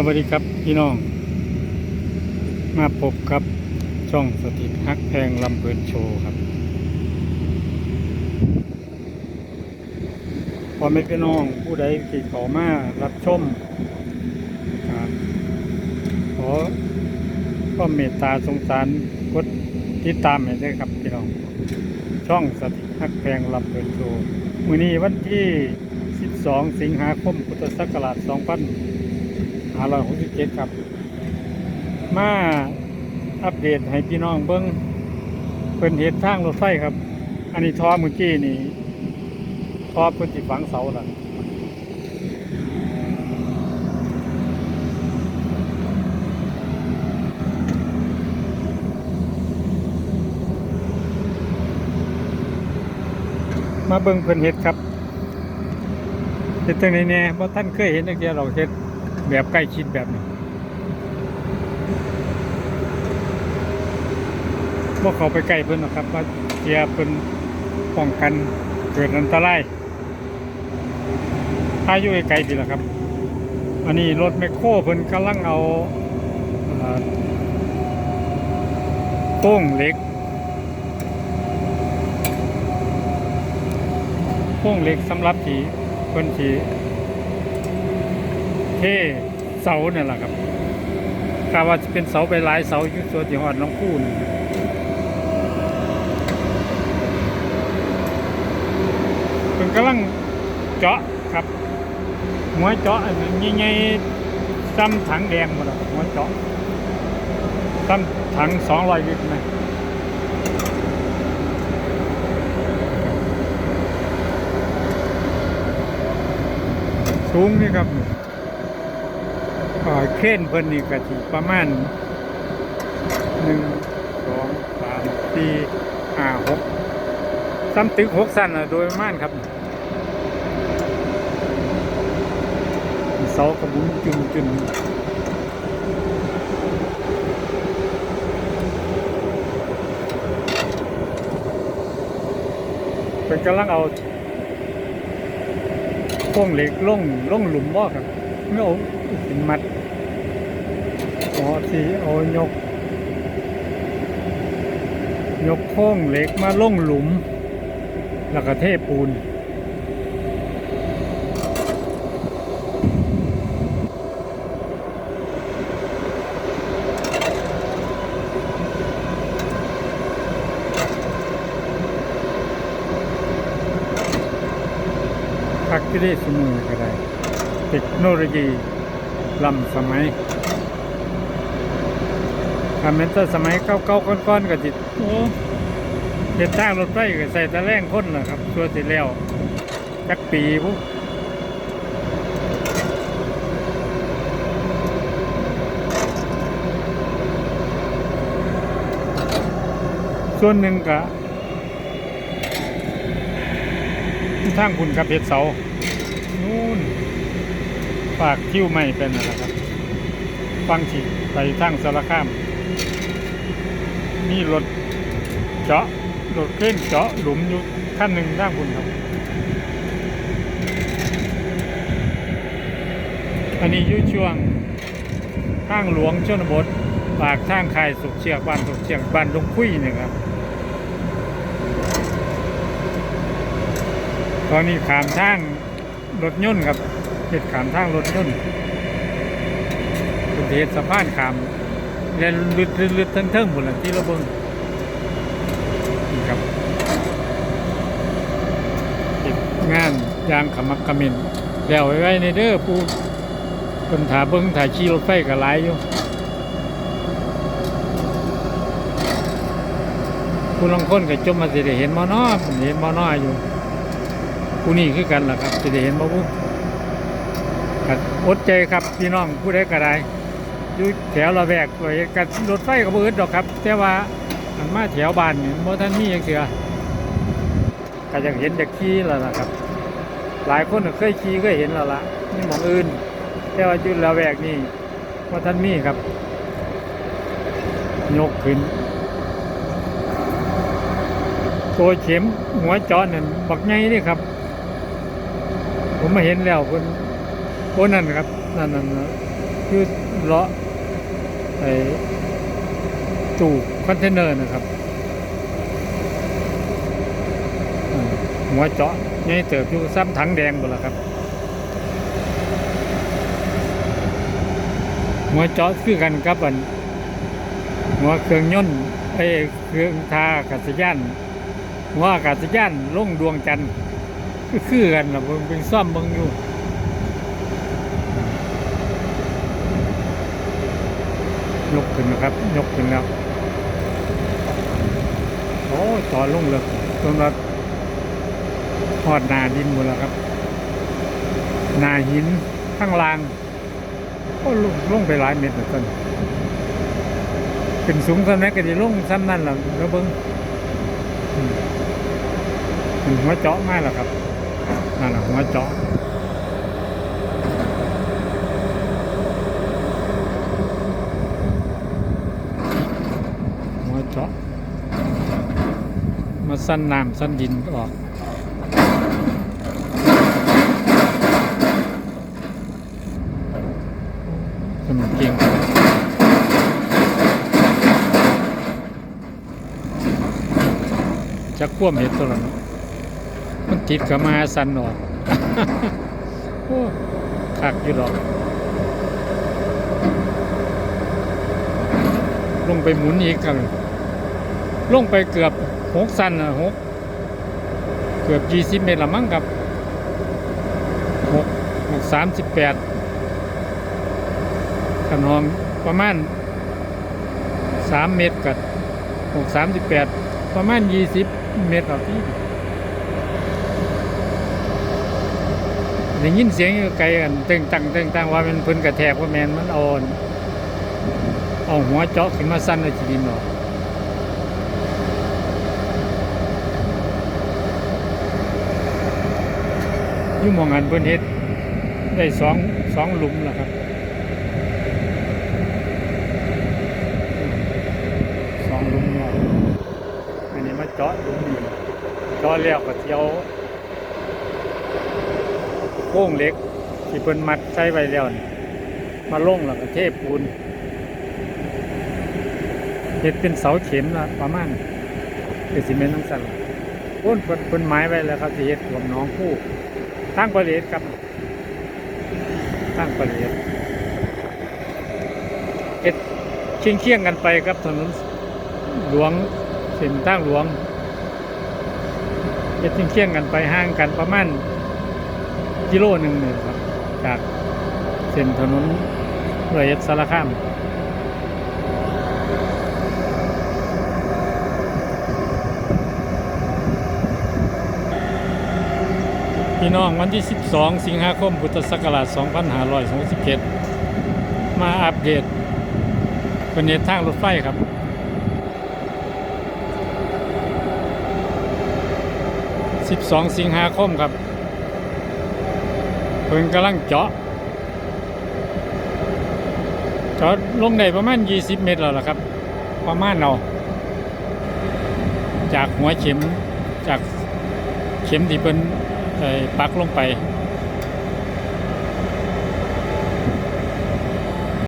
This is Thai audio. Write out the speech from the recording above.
สวัสดีครับพี่น้อง มาพบกับช่องสถิตฮักแพงลำเพินโชว์ครับพอไม่พี่น้องผู้ใดที่เขามารับชมครับขอก็เมตตาสงสารกดติดตามให้ด้วยครับพี่น้อง ช่องสถิตฮักแพงลำเพินโชว์มื้อนี้วันที่ 12 สิงหาคมพุทธศักราช2000 567 ครับ มาอัปเดตให้พี่น้องเบิ้งเพิ่นเห็นทางรถไฟครับ อันนี้ทอเมื่อกี้นี่ทอเพิ่นสิฝังเสาล่ะมาเบิ่งเพิ่นเฮ็ดครับเฮ็ดจังไดแน่บ่ท่านเคยเห็นจักเดียวเราเฮ็ด แบบใกล้ชิดแบบนี้บ่เขาไปใกล้เพิ่นหรอครับว่าเสียเพิ่นป้องกันเกิดอันตรายถ้ายู่ไกลๆพี่ล่ะครับ อันนี้รถแมคโครเพิ่นกำลังเอาต้งเหล็กต้งเหล็กสำหรับที่เพิ่นสิ เทเสาเนี่ยแหละครับกาว่าจะเป็นเสาไปหลายเสาอยู่ส่วนที่หอดน้องคู่นี่เป็นกำลังเจาะครับหัวเจาะอันนั้นใหญ่ๆซ้ำถังแดงหมดอะหัวเจาะซ้ำถังสองร้อยลิตรไหมสูงนี่ครับ ก็เข่นเพิ่นนี่กะทิประมาณหนึ่งสองสามสี่ห้าหกซ้ำตึกหกสั้นน่ะโดยประมาณครับเสากระบุนจุนจุนเป็นกำลังเอาโค้งเหล็กล่งล่งหลุมบ่ครับไม่เอาหินมัด อ๋อที่เอายก ยกโค้งเหล็กมาล่งหลุม แล้วก็เทปูนพักที่ได้สมือก็ได้ เทคโนโลยีล้ำสมัย คอมเมนเตอร์สมัยเก่าๆก้อนๆก็จิตโอ้เด็ดทางรถไฟก็ใส่ตะแรงคนล่ะครับชัวสิแล้วจักปีปุ๊บส่วนหนึ่งก็ทางคุณกับเพชรเสานู่นฝากคิ้วไม่เป็นอะไรครับ ฟังฉีไปทางสารคาม มีรถเจาะรถเคลื่อนเจาะหลุมอยู่ขั้นหนึ่งด้านบนครับ อันนี้ยู่ช่วงทางหลวงชนบทปากทางคายสุกเชียกบ้านสุกเชียกบ้านดงคุยนี่ครับตอนนี้ขามทางรถยนต์ครับเหตุขามทางรถยนต์เป็นเหตุสะพานขาม เรียนลึดลึดลึดเทิงเทิงหมดเลยที่เราเบิ่งครับเฮ็ดงานยางขมักขมินแล้วไว้ไว้ในเด้อผู้คนถาเบิ่งถ่ายขี่รถไฟก็หลายอยู่ผู้ลางคนก็จมมาสิได้เห็นมอนอผมเห็นมอนออยู่ผู้นี้คือกันล่ะครับจะได้เห็นบ่ผู้กัดอดใจครับพี่น้องผู้ใดก็ได้ อยู่แถวละแวกไว้กับรถไฟก็บ่อึดดอกครับ แต่ว่าอันมาแถวบ้านนี่บ่ทันมีจังซี่ก็อยากเห็นอยากขี่แล้วล่ะครับ หลายคนเคยขี่เคยเห็นแล้วล่ะนี่มองอื่น แต่ว่าจุดละแวกนี่บ่ทันมีครับ ยกขึ้นตัวเข็มหัวจาะนั่นบักไงนี่ครับ ผมมาเห็นแล้วคนคนนั่นครับนั่นนั่นน่ะคือเลาะ ไอ้ตู้คอนเทนเนอร์นะครับหัวเจาะนี่เติบอยู่ซ้ำถังแดงหมดแล้วครับ หัวเจาะคือกันกับอันหัวเครื่องยนต์ไอ้เครื่องทาอากาศยานหัวอากาศยานลงดวงจันทร์คือคือกันนะเบิ่งเป็นซ่อมเบิ่งอยู่ ยกขึ้นนะครับ ยกขึ้นแล้วโอ้ต่อลงเลยจนว่าทอดนาดินหมดแล้วครับ นาหินข้างล่างก็ลงลงไปหลายเมตรเหมือนกันขึ้นสูงสันแม่ก็จะลงซ้ำนั่นแหละแล้วเบิ้งมเป็นหัวเจาะมากแล้วครับนั่นแหละหัวเจาะ เจาะมาสั้นน้ำสั้นดินออกสนุกเก่งจะคว่ำเห็ดตัวละเนมันติดกับมาสั้นออกโอ้คักอยู่ดอกลงไปหมุนอีกกัน ลงไปเกือบหกสันนะหกเกือบยี่สิบเมตรละมั้งครับหกหกสามสิบแปดขนองประมาณสามเมตรกับหกสามสิบแปดประมาณยี่สิบเมตรต่อที่ได้ยินเสียงไกลกันตึงตังตึงตังว่ามันเพิ่นกระแทกว่าแมนมันอ่อน เอาหัวเจาะขึ้นมาสั้นเลยจีดินออก อยุ่มองอันเพิ่นเฮ็ดได้สองสองหลุมแล้วครับสองหลุมแล้วอันนี้มาเจาะหลุมนี้เจาะแล้วก็เที่ยวโค้งเล็กที่เพิ่นมัดใช้ไว้แล้วนี่มาลงแล้วก็เทปูนเห็ดเป็นเสาเข็มละประมาณเป็นซีเมนต์ทั้งสันพ้นเพิ่นเพิ่นไม้ไว้แล้วครับที่เห็ดรวมน้องคู่ ผู้ตั้งประเลดครับตั้งประเลดเห็ดเคียงเคียงกันไปครับถนนหลวงเส้นทางหลวงเห็ดเคียงเคียงกันไปห่างกันประมาณกิโลหนึ่งเนี่ยครับจากเส้นถนนร้อยเอ็ดสารคาม พี่น้องวันที่ 12 สิงหาคม พุทธศักราช 2567 มาอัปเดตเป็นเนตทางรถไฟครับ 12 สิงหาคมครับ เพิ่นกำลังเจาะเจาะลงได้ประมาณ 20 เมตรแล้วล่ะครับ ประมาณเอาะจากหัวเข็มจากเข็มที่เป็น ปักลงไป